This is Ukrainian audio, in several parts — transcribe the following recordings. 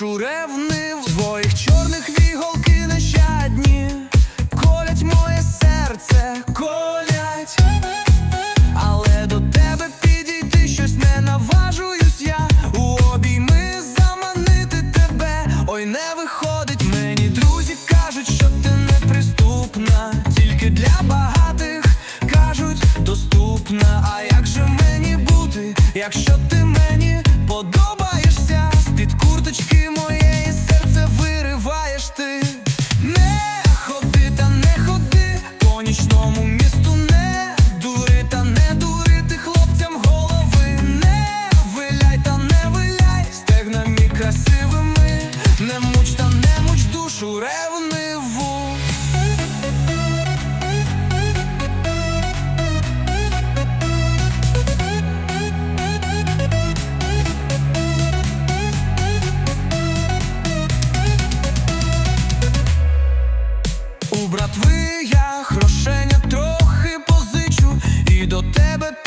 В Твоїх чорних віголки нещадні, колять моє серце, колять, але до тебе підійти щось не наважуюсь я. У обійми заманити тебе, ой, не виходить. Мені, друзі кажуть, що ти неприступна, тільки для багатих кажуть доступна. А як же мені бути, якщо ти немоч душу ревниву У братви я грошення трохи позичу і до тебе.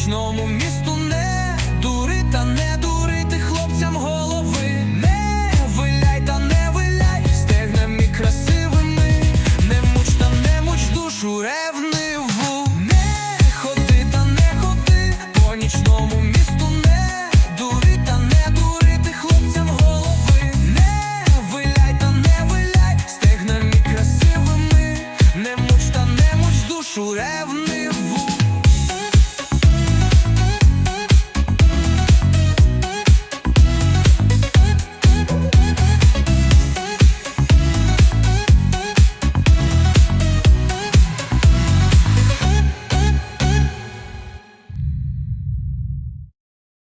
нічному місту не дури та не дурити хлопцям голови. Не виляй та не виляй, стегнем і красивими, не муч та не муч душу.